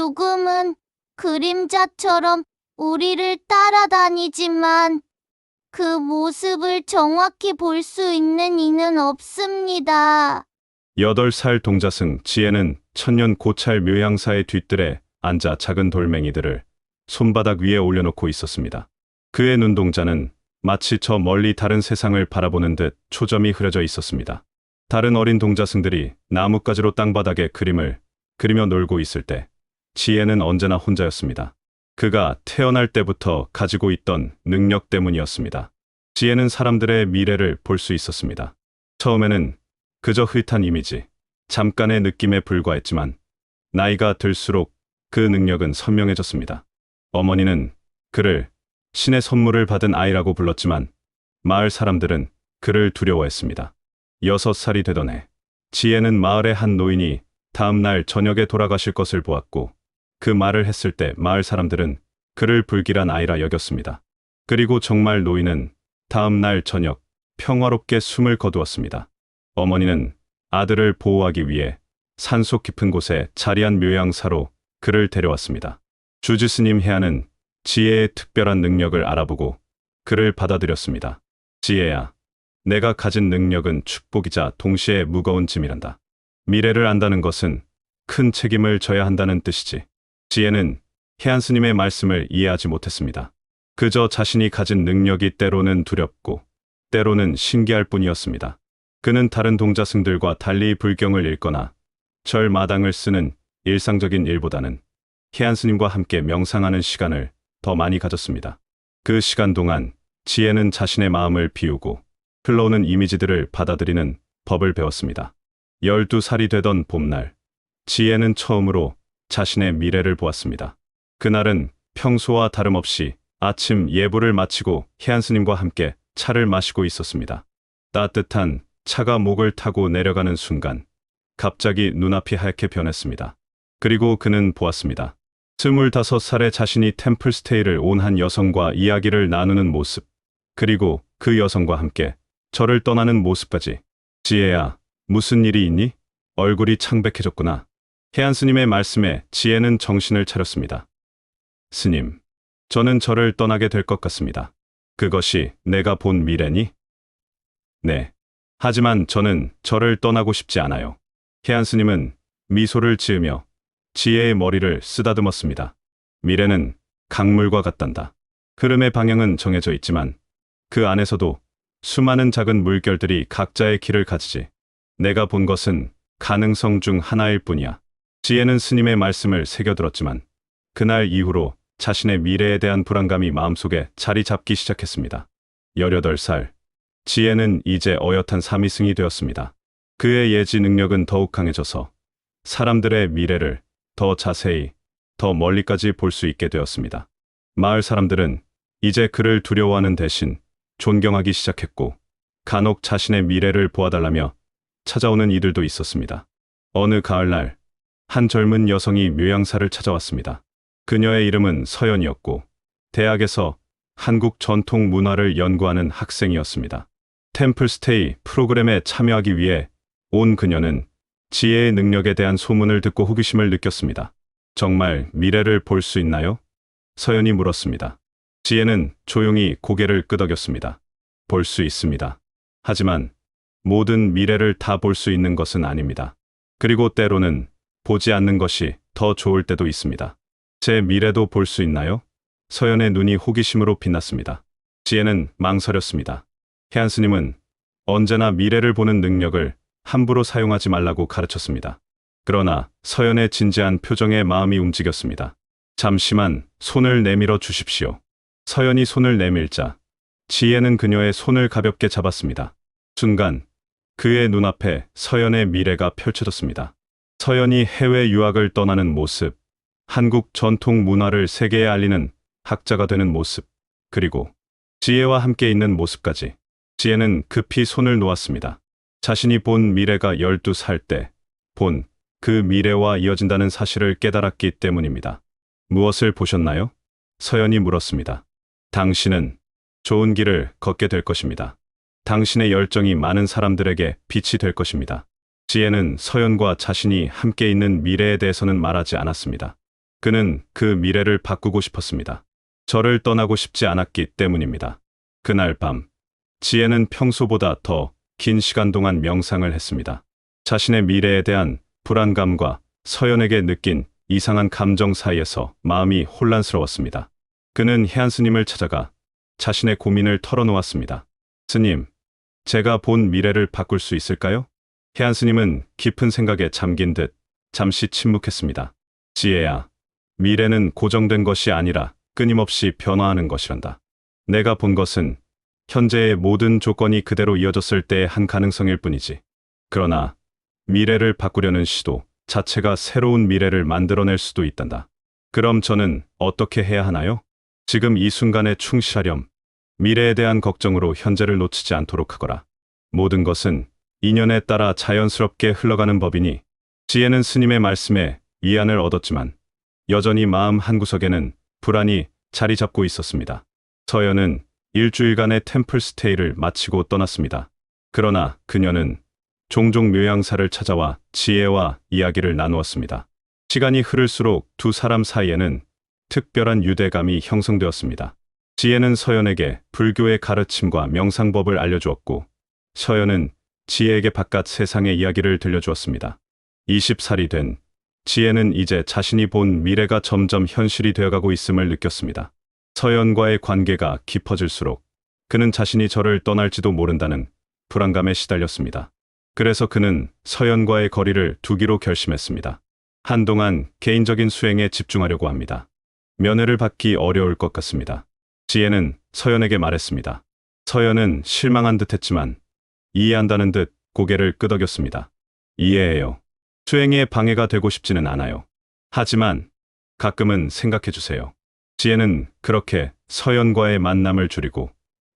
죽음은 그림자처럼 우리를 따라다니지만 그 모습을 정확히 볼 수 있는 이는 없습니다. 8살 동자승 지혜는 천년 고찰 묘양사의 뒤뜰에 앉아 작은 돌멩이들을 손바닥 위에 올려놓고 있었습니다. 그의 눈동자는 마치 저 멀리 다른 세상을 바라보는 듯 초점이 흐려져 있었습니다. 다른 어린 동자승들이 나뭇가지로 땅바닥에 그림을 그리며 놀고 있을 때 지혜는 언제나 혼자였습니다. 그가 태어날 때부터 가지고 있던 능력 때문이었습니다. 지혜는 사람들의 미래를 볼 수 있었습니다. 처음에는 그저 흐릿한 이미지, 잠깐의 느낌에 불과했지만 나이가 들수록 그 능력은 선명해졌습니다. 어머니는 그를 신의 선물을 받은 아이라고 불렀지만 마을 사람들은 그를 두려워했습니다. 여섯 살이 되던 해, 지혜는 마을의 한 노인이 다음 날 저녁에 돌아가실 것을 보았고 그 말을 했을 때 마을 사람들은 그를 불길한 아이라 여겼습니다. 그리고 정말 노인은 다음 날 저녁 평화롭게 숨을 거두었습니다. 어머니는 아들을 보호하기 위해 산속 깊은 곳에 자리한 묘양사로 그를 데려왔습니다. 주지 스님 해안은 지혜의 특별한 능력을 알아보고 그를 받아들였습니다. 지혜야, 내가 가진 능력은 축복이자 동시에 무거운 짐이란다. 미래를 안다는 것은 큰 책임을 져야 한다는 뜻이지. 지혜는 해안 스님의 말씀을 이해하지 못했습니다. 그저 자신이 가진 능력이 때로는 두렵고 때로는 신기할 뿐이었습니다. 그는 다른 동자승들과 달리 불경을 읽거나 절 마당을 쓰는 일상적인 일보다는 해안 스님과 함께 명상하는 시간을 더 많이 가졌습니다. 그 시간 동안 지혜는 자신의 마음을 비우고 흘러오는 이미지들을 받아들이는 법을 배웠습니다. 12살이 되던 봄날, 지혜는 처음으로 자신의 미래를 보았습니다. 그날은 평소와 다름없이 아침 예불을 마치고 해안 스님과 함께 차를 마시고 있었습니다. 따뜻한 차가 목을 타고 내려가는 순간 갑자기 눈앞이 하얗게 변했습니다. 그리고 그는 보았습니다. 스물다섯 살의 자신이 템플스테이를 온 한 여성과 이야기를 나누는 모습, 그리고 그 여성과 함께 저를 떠나는 모습까지. 지혜야, 무슨 일이 있니? 얼굴이 창백해졌구나. 해안 스님의 말씀에 지혜는 정신을 차렸습니다. 스님, 저는 저를 떠나게 될 것 같습니다. 그것이 내가 본 미래니? 네. 하지만 저는 저를 떠나고 싶지 않아요. 해안 스님은 미소를 지으며 지혜의 머리를 쓰다듬었습니다. 미래는 강물과 같단다. 흐름의 방향은 정해져 있지만 그 안에서도 수많은 작은 물결들이 각자의 길을 가지지. 내가 본 것은 가능성 중 하나일 뿐이야. 지혜는 스님의 말씀을 새겨들었지만 그날 이후로 자신의 미래에 대한 불안감이 마음속에 자리 잡기 시작했습니다. 18살. 지혜는 이제 어엿한 사미승이 되었습니다. 그의 예지 능력은 더욱 강해져서 사람들의 미래를 더 자세히, 더 멀리까지 볼 수 있게 되었습니다. 마을 사람들은 이제 그를 두려워하는 대신 존경하기 시작했고, 간혹 자신의 미래를 보아달라며 찾아오는 이들도 있었습니다. 어느 가을날, 한 젊은 여성이 묘양사를 찾아왔습니다. 그녀의 이름은 서연이었고, 대학에서 한국 전통 문화를 연구하는 학생이었습니다. 템플스테이 프로그램에 참여하기 위해 온 그녀는 지혜의 능력에 대한 소문을 듣고 호기심을 느꼈습니다. 정말 미래를 볼 수 있나요? 서연이 물었습니다. 지혜는 조용히 고개를 끄덕였습니다. 볼 수 있습니다. 하지만 모든 미래를 다 볼 수 있는 것은 아닙니다. 그리고 때로는 보지 않는 것이 더 좋을 때도 있습니다. 제 미래도 볼 수 있나요? 서연의 눈이 호기심으로 빛났습니다. 지혜는 망설였습니다. 해안 스님은 언제나 미래를 보는 능력을 함부로 사용하지 말라고 가르쳤습니다. 그러나 서연의 진지한 표정에 마음이 움직였습니다. 잠시만 손을 내밀어 주십시오. 서연이 손을 내밀자 지혜는 그녀의 손을 가볍게 잡았습니다. 순간 그의 눈앞에 서연의 미래가 펼쳐졌습니다. 서연이 해외 유학을 떠나는 모습, 한국 전통 문화를 세계에 알리는 학자가 되는 모습, 그리고 지혜와 함께 있는 모습까지. 지혜는 급히 손을 놓았습니다. 자신이 본 미래가 12살 때, 본 그 미래와 이어진다는 사실을 깨달았기 때문입니다. 무엇을 보셨나요? 서연이 물었습니다. 당신은 좋은 길을 걷게 될 것입니다. 당신의 열정이 많은 사람들에게 빛이 될 것입니다. 지혜는 서연과 자신이 함께 있는 미래에 대해서는 말하지 않았습니다. 그는 그 미래를 바꾸고 싶었습니다. 저를 떠나고 싶지 않았기 때문입니다. 그날 밤, 지혜는 평소보다 더 긴 시간 동안 명상을 했습니다. 자신의 미래에 대한 불안감과 서연에게 느낀 이상한 감정 사이에서 마음이 혼란스러웠습니다. 그는 해안 스님을 찾아가 자신의 고민을 털어놓았습니다. 스님, 제가 본 미래를 바꿀 수 있을까요? 해안 스님은 깊은 생각에 잠긴 듯 잠시 침묵했습니다. 지혜야, 미래는 고정된 것이 아니라 끊임없이 변화하는 것이란다. 내가 본 것은 현재의 모든 조건이 그대로 이어졌을 때의 한 가능성일 뿐이지. 그러나 미래를 바꾸려는 시도 자체가 새로운 미래를 만들어낼 수도 있단다. 그럼 저는 어떻게 해야 하나요? 지금 이 순간에 충실하렴. 미래에 대한 걱정으로 현재를 놓치지 않도록 하거라. 모든 것은 인연에 따라 자연스럽게 흘러가는 법이니 지혜는 스님의 말씀에 위안을 얻었지만 여전히 마음 한구석에는 불안이 자리 잡고 있었습니다. 서연은 일주일간의 템플 스테이를 마치고 떠났습니다. 그러나 그녀는 종종 묘양사를 찾아와 지혜와 이야기를 나누었습니다. 시간이 흐를수록 두 사람 사이에는 특별한 유대감이 형성되었습니다. 지혜는 서연에게 불교의 가르침과 명상법을 알려주었고, 서연은 지혜에게 바깥 세상의 이야기를 들려주었습니다. 20살이 된 지혜는 이제 자신이 본 미래가 점점 현실이 되어가고 있음을 느꼈습니다. 서연과의 관계가 깊어질수록 그는 자신이 저를 떠날지도 모른다는 불안감에 시달렸습니다. 그래서 그는 서연과의 거리를 두기로 결심했습니다. 한동안 개인적인 수행에 집중하려고 합니다. 면회를 받기 어려울 것 같습니다. 지혜는 서연에게 말했습니다. 서연은 실망한 듯 했지만 이해한다는 듯 고개를 끄덕였습니다. 이해해요. 수행에 방해가 되고 싶지는 않아요. 하지만 가끔은 생각해 주세요. 지혜는 그렇게 서연과의 만남을 줄이고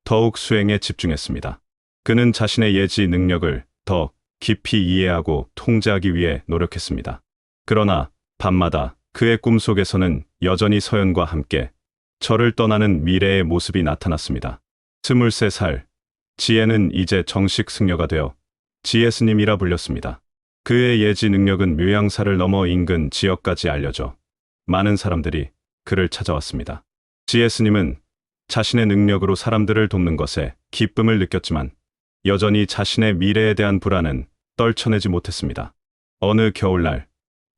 더욱 수행에 집중했습니다. 그는 자신의 예지 능력을 더 깊이 이해하고 통제하기 위해 노력했습니다. 그러나 밤마다 그의 꿈속에서는 여전히 서연과 함께 저를 떠나는 미래의 모습이 나타났습니다. 23살, 지혜는 이제 정식 승려가 되어 지혜 스님이라 불렸습니다. 그의 예지 능력은 묘양사를 넘어 인근 지역까지 알려져 많은 사람들이 그를 찾아왔습니다. 지혜 스님은 자신의 능력으로 사람들을 돕는 것에 기쁨을 느꼈지만 여전히 자신의 미래에 대한 불안은 떨쳐내지 못했습니다. 어느 겨울날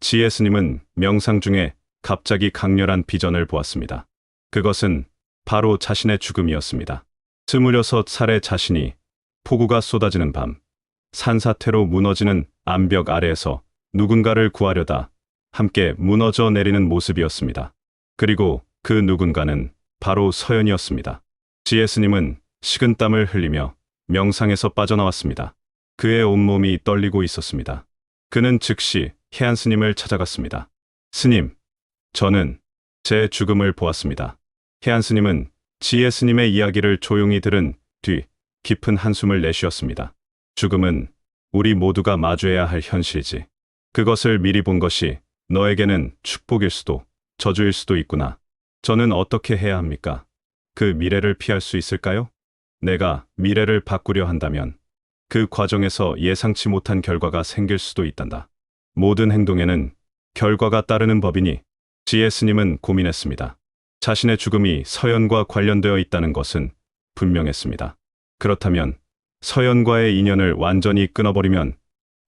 지혜 스님은 명상 중에 갑자기 강렬한 비전을 보았습니다. 그것은 바로 자신의 죽음이었습니다. 스물여섯 살의 자신이 폭우가 쏟아지는 밤, 산사태로 무너지는 암벽 아래에서 누군가를 구하려다 함께 무너져 내리는 모습이었습니다. 그리고 그 누군가는 바로 서연이었습니다. 지혜 스님은 식은 땀을 흘리며 명상에서 빠져나왔습니다. 그의 온몸이 떨리고 있었습니다. 그는 즉시 해안 스님을 찾아갔습니다. 스님, 저는 제 죽음을 보았습니다. 해안 스님은 지혜 스님의 이야기를 조용히 들은 뒤 깊은 한숨을 내쉬었습니다. 죽음은 우리 모두가 마주해야 할 현실이지. 그것을 미리 본 것이 너에게는 축복일 수도 저주일 수도 있구나. 저는 어떻게 해야 합니까? 그 미래를 피할 수 있을까요? 내가 미래를 바꾸려 한다면 그 과정에서 예상치 못한 결과가 생길 수도 있단다. 모든 행동에는 결과가 따르는 법이니 지혜 스님은 고민했습니다. 자신의 죽음이 서연과 관련되어 있다는 것은 분명했습니다. 그렇다면 서연과의 인연을 완전히 끊어버리면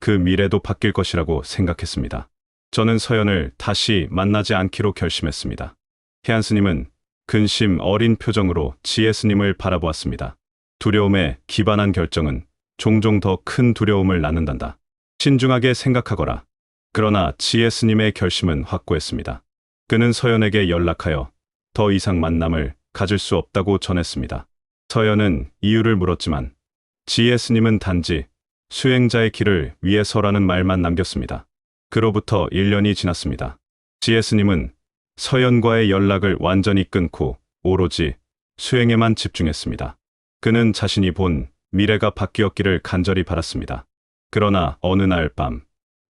그 미래도 바뀔 것이라고 생각했습니다. 저는 서연을 다시 만나지 않기로 결심했습니다. 해안 스님은 근심 어린 표정으로 지혜 스님을 바라보았습니다. 두려움에 기반한 결정은 종종 더 큰 두려움을 낳는단다. 신중하게 생각하거라. 그러나 지혜 스님의 결심은 확고했습니다. 그는 서연에게 연락하여 더 이상 만남을 가질 수 없다고 전했습니다. 서연은 이유를 물었지만 스님은 단지 수행자의 길을 위해서라는 말만 남겼습니다. 그로부터 1년이 지났습니다. 스님은 서연과의 연락을 완전히 끊고 오로지 수행에만 집중했습니다. 그는 자신이 본 미래가 바뀌었기를 간절히 바랐습니다. 그러나 어느 날 밤,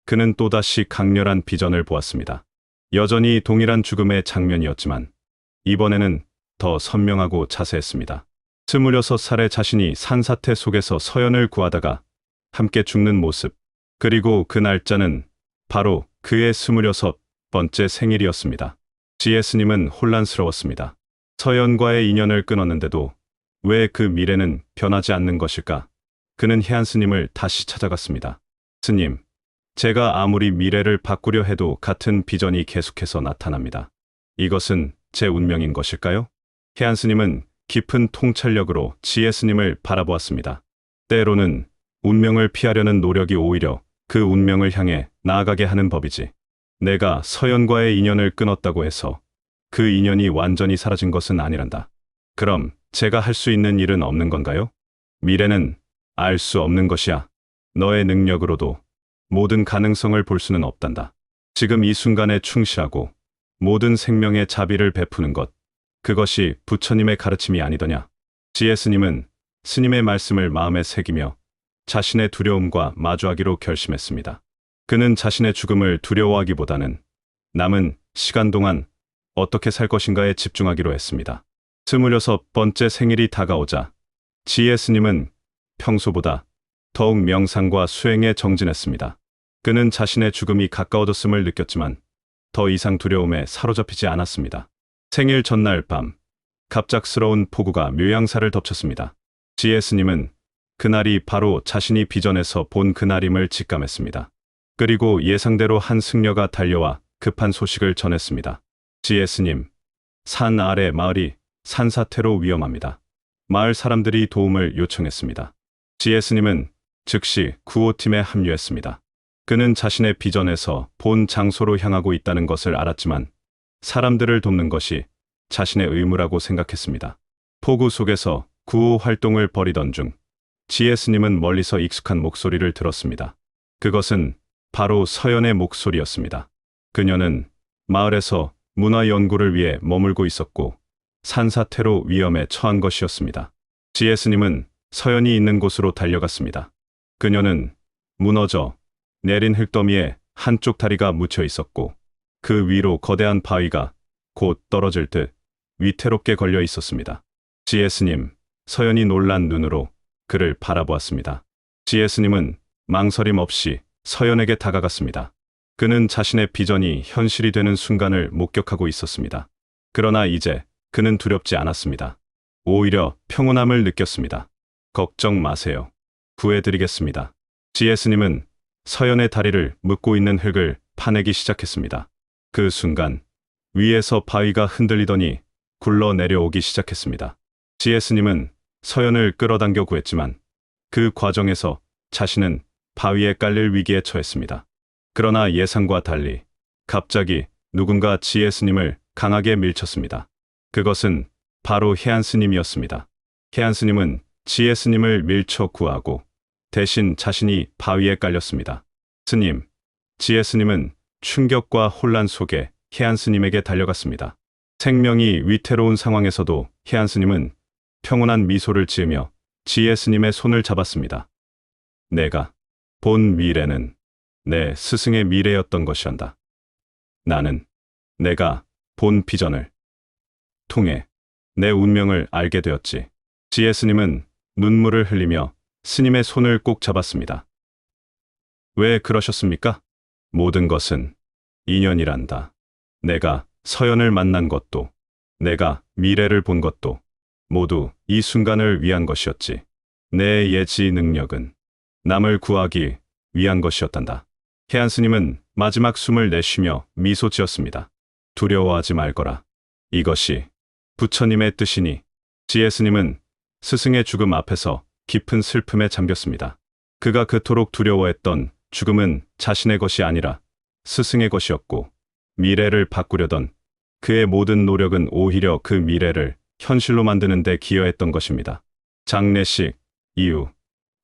그는 또다시 강렬한 비전을 보았습니다. 여전히 동일한 죽음의 장면이었지만, 이번에는 더 선명하고 자세했습니다. 스물여섯 살의 자신이 산사태 속에서 서연을 구하다가 함께 죽는 모습, 그리고 그 날짜는 바로 그의 스물여섯 번째 생일이었습니다. 지혜 스님은 혼란스러웠습니다. 서연과의 인연을 끊었는데도 왜 그 미래는 변하지 않는 것일까? 그는 혜안 스님을 다시 찾아갔습니다. 스님, 제가 아무리 미래를 바꾸려 해도 같은 비전이 계속해서 나타납니다. 이것은 제 운명인 것일까요? 혜안 스님은 깊은 통찰력으로 지혜 스님을 바라보았습니다. 때로는 운명을 피하려는 노력이 오히려 그 운명을 향해 나아가게 하는 법이지. 내가 서연과의 인연을 끊었다고 해서 그 인연이 완전히 사라진 것은 아니란다. 그럼 제가 할 수 있는 일은 없는 건가요? 미래는 알 수 없는 것이야. 너의 능력으로도 모든 가능성을 볼 수는 없단다. 지금 이 순간에 충실하고 모든 생명의 자비를 베푸는 것. 그것이 부처님의 가르침이 아니더냐. 지혜 스님은 스님의 말씀을 마음에 새기며 자신의 두려움과 마주하기로 결심했습니다. 그는 자신의 죽음을 두려워하기보다는 남은 시간 동안 어떻게 살 것인가에 집중하기로 했습니다. 스물여섯 번째 생일이 다가오자 지혜 스님은 평소보다 더욱 명상과 수행에 정진했습니다. 그는 자신의 죽음이 가까워졌음을 느꼈지만 더 이상 두려움에 사로잡히지 않았습니다. 생일 전날 밤 갑작스러운 폭우가 묘양사를 덮쳤습니다. 지혜 스님은 그날이 바로 자신이 비전에서 본 그날임을 직감했습니다. 그리고 예상대로 한 승려가 달려와 급한 소식을 전했습니다. 지혜 스님, 산 아래 마을이 산사태로 위험합니다. 마을 사람들이 도움을 요청했습니다. 지혜 스님은 즉시 구호팀에 합류했습니다. 그는 자신의 비전에서 본 장소로 향하고 있다는 것을 알았지만 사람들을 돕는 것이 자신의 의무라고 생각했습니다. 폭우 속에서 구호 활동을 벌이던 중 지혜 스님은 멀리서 익숙한 목소리를 들었습니다. 그것은 바로 서연의 목소리였습니다. 그녀는 마을에서 문화 연구를 위해 머물고 있었고 산사태로 위험에 처한 것이었습니다. 지혜 스님은 서연이 있는 곳으로 달려갔습니다. 그녀는 무너져 내린 흙더미에 한쪽 다리가 묻혀 있었고 그 위로 거대한 바위가 곧 떨어질 듯 위태롭게 걸려 있었습니다. 스님, 서연이 놀란 눈으로 그를 바라보았습니다. 스님은 망설임 없이 서연에게 다가갔습니다. 그는 자신의 비전이 현실이 되는 순간을 목격하고 있었습니다. 그러나 이제 그는 두렵지 않았습니다. 오히려 평온함을 느꼈습니다. 걱정 마세요. 구해드리겠습니다. 스님은 서연의 다리를 묶고 있는 흙을 파내기 시작했습니다. 그 순간 위에서 바위가 흔들리더니 굴러 내려오기 시작했습니다. 지혜 스님은 서연을 끌어당겨 구했지만 그 과정에서 자신은 바위에 깔릴 위기에 처했습니다. 그러나 예상과 달리 갑자기 누군가 지혜 스님을 강하게 밀쳤습니다. 그것은 바로 해안 스님이었습니다. 해안 스님은 지혜 스님을 밀쳐 구하고 대신 자신이 바위에 깔렸습니다. 스님, 지혜 스님은 충격과 혼란 속에 해안 스님에게 달려갔습니다. 생명이 위태로운 상황에서도 해안 스님은 평온한 미소를 지으며 지혜 스님의 손을 잡았습니다. 내가 본 미래는 내 스승의 미래였던 것이란다. 나는 내가 본 비전을 통해 내 운명을 알게 되었지. 지혜 스님은 눈물을 흘리며 스님의 손을 꼭 잡았습니다. 왜 그러셨습니까? 모든 것은 인연이란다. 내가 서연을 만난 것도, 내가 미래를 본 것도 모두 이 순간을 위한 것이었지. 내 예지 능력은 남을 구하기 위한 것이었단다. 해안 스님은 마지막 숨을 내쉬며 미소 지었습니다. 두려워하지 말거라. 이것이 부처님의 뜻이니 지혜 스님은 스승의 죽음 앞에서 깊은 슬픔에 잠겼습니다. 그가 그토록 두려워했던 죽음은 자신의 것이 아니라 스승의 것이었고 미래를 바꾸려던 그의 모든 노력은 오히려 그 미래를 현실로 만드는 데 기여했던 것입니다. 장례식 이후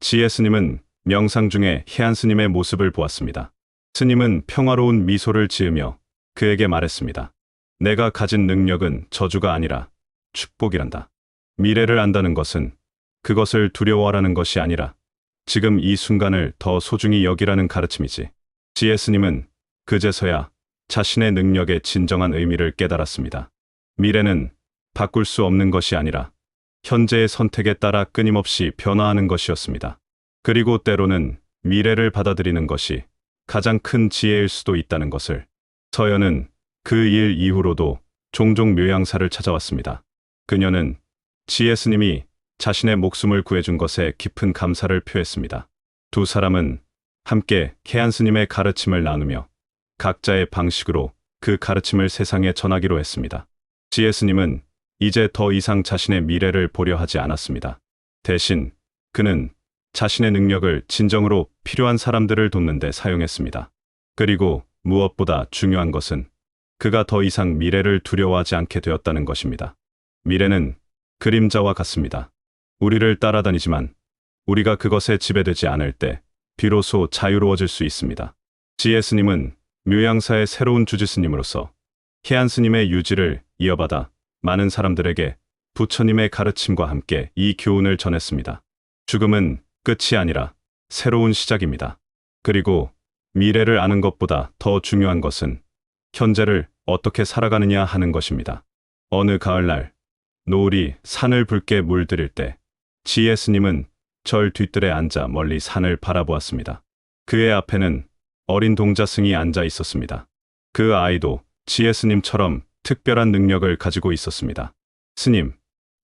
지혜 스님은 명상 중에 해안 스님의 모습을 보았습니다. 스님은 평화로운 미소를 지으며 그에게 말했습니다. 내가 가진 능력은 저주가 아니라 축복이란다. 미래를 안다는 것은 그것을 두려워하라는 것이 아니라 지금 이 순간을 더 소중히 여기라는 가르침이지. 지혜 스님은 그제서야 자신의 능력의 진정한 의미를 깨달았습니다. 미래는 바꿀 수 없는 것이 아니라 현재의 선택에 따라 끊임없이 변화하는 것이었습니다. 그리고 때로는 미래를 받아들이는 것이 가장 큰 지혜일 수도 있다는 것을 서연은 그 일 이후로도 종종 묘양사를 찾아왔습니다. 그녀는 지혜 스님이 자신의 목숨을 구해준 것에 깊은 감사를 표했습니다. 두 사람은 함께 케안 스님의 가르침을 나누며 각자의 방식으로 그 가르침을 세상에 전하기로 했습니다. 지혜 스님은 이제 더 이상 자신의 미래를 보려 하지 않았습니다. 대신 그는 자신의 능력을 진정으로 필요한 사람들을 돕는 데 사용했습니다. 그리고 무엇보다 중요한 것은 그가 더 이상 미래를 두려워하지 않게 되었다는 것입니다. 미래는 그림자와 같습니다. 우리를 따라다니지만 우리가 그것에 지배되지 않을 때 비로소 자유로워질 수 있습니다. 지혜 스님은 묘양사의 새로운 주지 스님으로서 해안 스님의 유지를 이어받아 많은 사람들에게 부처님의 가르침과 함께 이 교훈을 전했습니다. 죽음은 끝이 아니라 새로운 시작입니다. 그리고 미래를 아는 것보다 더 중요한 것은 현재를 어떻게 살아가느냐 하는 것입니다. 어느 가을날 노을이 산을 붉게 물들일 때 지혜 스님은 절 뒤뜰에 앉아 멀리 산을 바라보았습니다. 그의 앞에는 어린 동자승이 앉아 있었습니다. 그 아이도 지혜 스님처럼 특별한 능력을 가지고 있었습니다. 스님,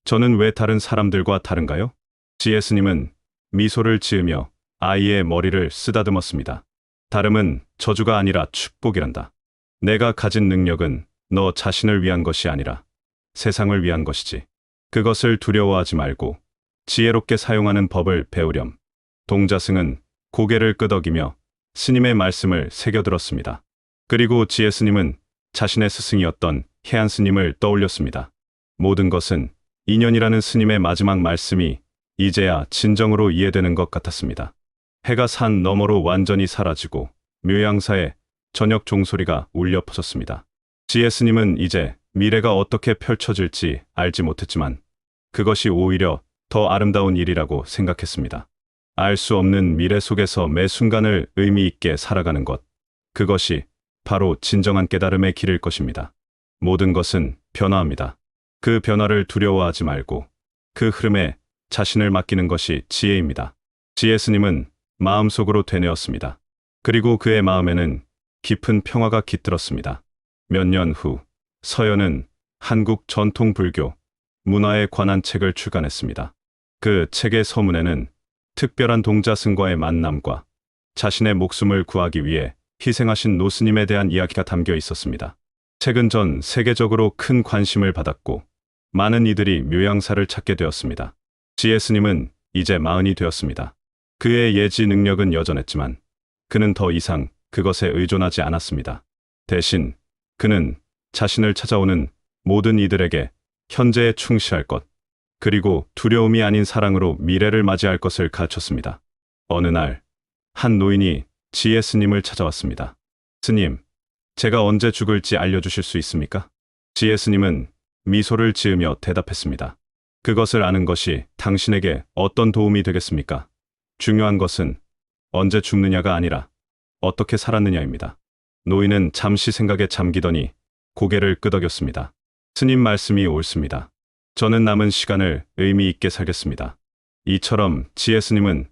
저는 왜 다른 사람들과 다른가요? 지혜 스님은 미소를 지으며 아이의 머리를 쓰다듬었습니다. 다름은 저주가 아니라 축복이란다. 내가 가진 능력은 너 자신을 위한 것이 아니라 세상을 위한 것이지. 그것을 두려워하지 말고 지혜롭게 사용하는 법을 배우렴. 동자승은 고개를 끄덕이며 스님의 말씀을 새겨들었습니다. 그리고 지혜 스님은 자신의 스승이었던 해안 스님을 떠올렸습니다. 모든 것은 인연이라는 스님의 마지막 말씀이 이제야 진정으로 이해되는 것 같았습니다. 해가 산 너머로 완전히 사라지고 묘양사에 저녁 종소리가 울려 퍼졌습니다. 지혜 스님은 이제 미래가 어떻게 펼쳐질지 알지 못했지만 그것이 오히려 더 아름다운 일이라고 생각했습니다. 알 수 없는 미래 속에서 매 순간을 의미 있게 살아가는 것. 그것이 바로 진정한 깨달음의 길일 것입니다. 모든 것은 변화합니다. 그 변화를 두려워하지 말고 그 흐름에 자신을 맡기는 것이 지혜입니다. 지혜 스님은 마음속으로 되뇌었습니다. 그리고 그의 마음에는 깊은 평화가 깃들었습니다. 몇 년 후 서연은 한국 전통 불교 문화에 관한 책을 출간했습니다. 그 책의 서문에는 특별한 동자승과의 만남과 자신의 목숨을 구하기 위해 희생하신 노스님에 대한 이야기가 담겨 있었습니다. 책은 전 세계적으로 큰 관심을 받았고 많은 이들이 묘양사를 찾게 되었습니다. 지혜 스님은 이제 마흔이 되었습니다. 그의 예지 능력은 여전했지만 그는 더 이상 그것에 의존하지 않았습니다. 대신 그는 자신을 찾아오는 모든 이들에게 현재에 충실할 것, 그리고 두려움이 아닌 사랑으로 미래를 맞이할 것을 가르쳤습니다. 어느 날, 한 노인이 지혜 스님을 찾아왔습니다. 스님, 제가 언제 죽을지 알려주실 수 있습니까? 지혜 스님은 미소를 지으며 대답했습니다. 그것을 아는 것이 당신에게 어떤 도움이 되겠습니까? 중요한 것은 언제 죽느냐가 아니라 어떻게 살았느냐입니다. 노인은 잠시 생각에 잠기더니 고개를 끄덕였습니다. 스님 말씀이 옳습니다. 저는 남은 시간을 의미 있게 살겠습니다. 이처럼 지혜 스님은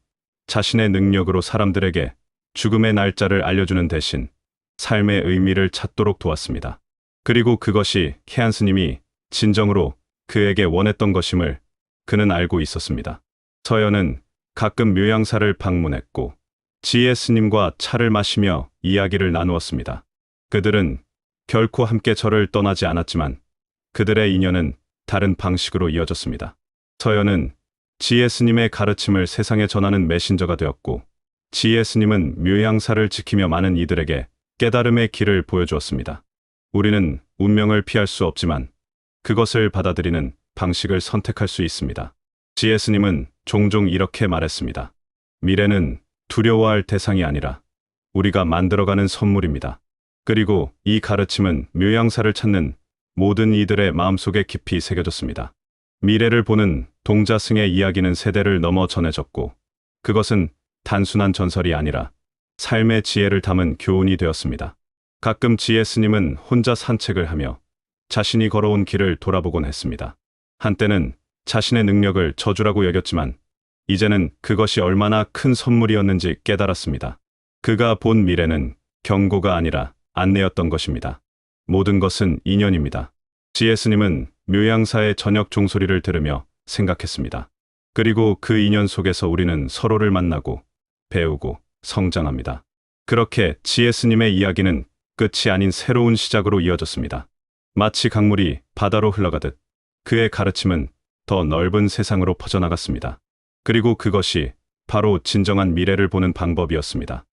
자신의 능력으로 사람들에게 죽음의 날짜를 알려주는 대신 삶의 의미를 찾도록 도왔습니다. 그리고 그것이 케안 스님이 진정으로 그에게 원했던 것임을 그는 알고 있었습니다. 서연은 가끔 묘양사를 방문했고 지혜 스님과 차를 마시며 이야기를 나누었습니다. 그들은 결코 함께 절을 떠나지 않았지만 그들의 인연은 다른 방식으로 이어졌습니다. 서연은 지혜 스님의 가르침을 세상에 전하는 메신저가 되었고 지혜 스님은 묘양사를 지키며 많은 이들에게 깨달음의 길을 보여주었습니다. 우리는 운명을 피할 수 없지만 그것을 받아들이는 방식을 선택할 수 있습니다. 지혜 스님은 종종 이렇게 말했습니다. 미래는 두려워할 대상이 아니라 우리가 만들어가는 선물입니다. 그리고 이 가르침은 묘양사를 찾는 모든 이들의 마음속에 깊이 새겨졌습니다. 미래를 보는 동자승의 이야기는 세대를 넘어 전해졌고 그것은 단순한 전설이 아니라 삶의 지혜를 담은 교훈이 되었습니다. 가끔 지혜 스님은 혼자 산책을 하며 자신이 걸어온 길을 돌아보곤 했습니다. 한때는 자신의 능력을 저주라고 여겼지만 이제는 그것이 얼마나 큰 선물이었는지 깨달았습니다. 그가 본 미래는 경고가 아니라 안내였던 것입니다. 모든 것은 인연입니다. 지혜스님은 묘양사의 저녁 종소리를 들으며 생각했습니다. 그리고 그 인연 속에서 우리는 서로를 만나고 배우고 성장합니다. 그렇게 지혜스님의 이야기는 끝이 아닌 새로운 시작으로 이어졌습니다. 마치 강물이 바다로 흘러가듯 그의 가르침은 더 넓은 세상으로 퍼져나갔습니다. 그리고 그것이 바로 진정한 미래를 보는 방법이었습니다.